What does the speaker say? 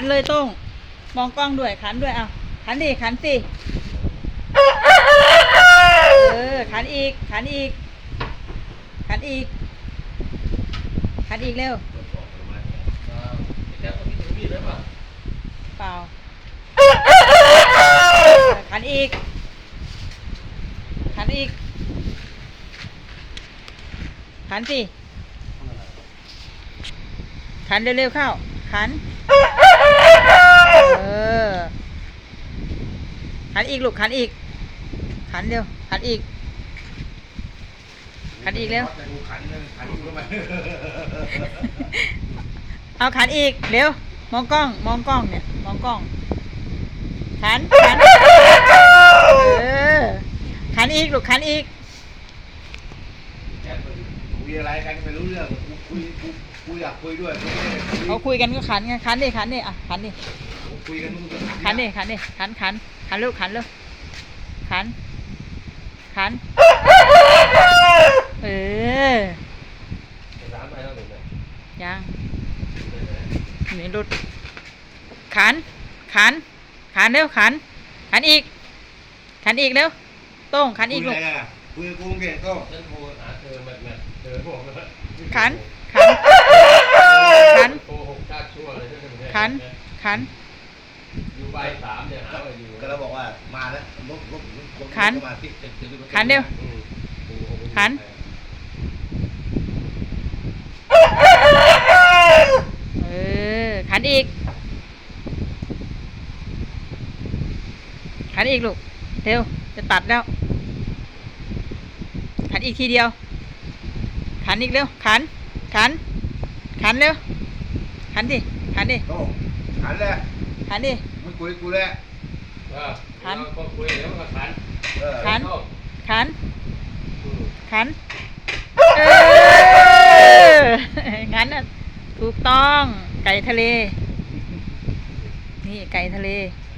ขันเลยต้งมองกล้องด้วยขันด้วยเอาขันดิขันสิเออขันอีกขันอีกขันอีกขันอีกเร็วเปล่าขันอีกขันอีกขันสิขันเร็วๆเข้าขัน เออ ขันอีกลูกขันอีก ขันเร็วขันอีก ขันอีกเร็ว ขันเลยขันอยู่ทำไมเอาขันอีกเร็วมองกล้อง มองกล้องเนี่ย มองกล้อง ขันขันเออขันอีกลูกขันอีก คุยอะไรกันไม่รู้เรื่องคุยคุยคุยอยากคุยด้วยคุยไม่ได้คุย เขาคุยกันก็ขันไงขันดิขันดิอะขันดิ คุยกันมึงก็ขันดิขันดิขันขันขันลูกขันลูกขัน ขัน เออร้านไปแล้วหนึ่งเลยยังมีรุดขัน ขัน ขันเร็วขัน ขันอีก ขันอีกเร็วโต้งขันอีกลูกคุยอะไรกันคุยกับกูเก่งก็ฉันโทรหาเธอแบบแบบเธอบอกว่าขัน ขัน ขันโทรหกชาติชั่วเลยขัน ขัน อยู่ใบสามเนี่ยหาว่าอยู่ ก็เราบอกว่ามาแล้วลบลบลบขันมาที่ขันเร็วอืม ขัน เออ ขันอีก ขันอีกลูก เร็ว จะตัดแล้ว ขันอีกทีเดียว ขันอีกเร็ว ขัน ขัน ขันเร็ว ขันดิ ขันดิโต้ขันเลยขันดิมึง คุยกูเลยเออขัน เราก็คุยเดี๋ยวมันก็ขันเออขัน เข้าขัน อืมขัน เออ งั้นน่ะถูกต้อง ไก่ทะเล นี่ไก่ทะเลเ